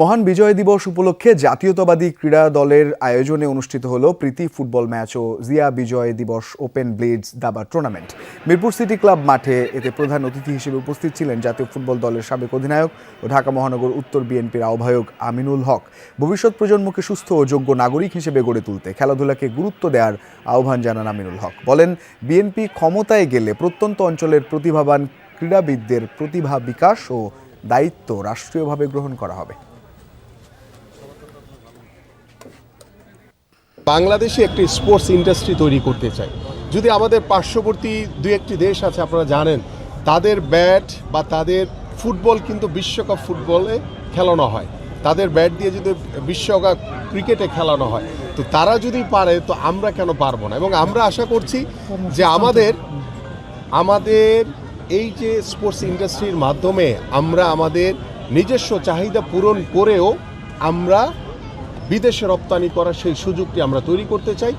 মহান বিজয় দিবস উপলক্ষে জাতীয়তাবাদী ক্রীড়া দলের আয়োজনে অনুষ্ঠিত হল প্রীতি ফুটবল ম্যাচ ও জিয়া বিজয় দিবস ওপেন ব্লেডস দাবা টুর্নামেন্ট। মিরপুর সিটি ক্লাব মাঠে এতে প্রধান অতিথি হিসেবে উপস্থিত ছিলেন জাতীয় ফুটবল দলের সাবেক অধিনায়ক ও ঢাকা মহানগর উত্তর বিএনপির আহ্বায়ক আমিনুল হক। ভবিষ্যৎ প্রজন্মকে সুস্থ ও যোগ্য নাগরিক হিসেবে গড়ে তুলতে খেলাধুলাকে গুরুত্ব দেওয়ার আহ্বান জানান আমিনুল হক। বলেন, বিএনপি ক্ষমতায় গেলে প্রত্যন্ত অঞ্চলের প্রতিভাবান ক্রীড়াবিদদের প্রতিভা বিকাশ ও দায়িত্ব রাষ্ট্রীয়ভাবে গ্রহণ করা হবে। বাংলাদেশে একটি স্পোর্টস ইন্ডাস্ট্রি তৈরি করতে চাই যদি আমাদের পার্শ্ববর্তী দু একটি দেশ আছে, আপনারা জানেন, তাদের ব্যাট বা তাদের ফুটবল কিন্তু বিশ্বকাপ ফুটবলে খেলানো হয়। তাদের ব্যাট দিয়ে যদি বিশ্বকাপ ক্রিকেটে খেলানো হয়, তো তারা যদি পারে, তো আমরা কেন পারব না? এবং আমরা আশা করছি যে আমাদের আমাদের এই যে স্পোর্টস ইন্ডাস্ট্রির মাধ্যমে আমরা আমাদের নিজস্ব চাহিদা পূরণ করেও আমরা বিদেশে রপ্তানি করার সেই সুযোগটি আমরা তৈরি করতে চাই।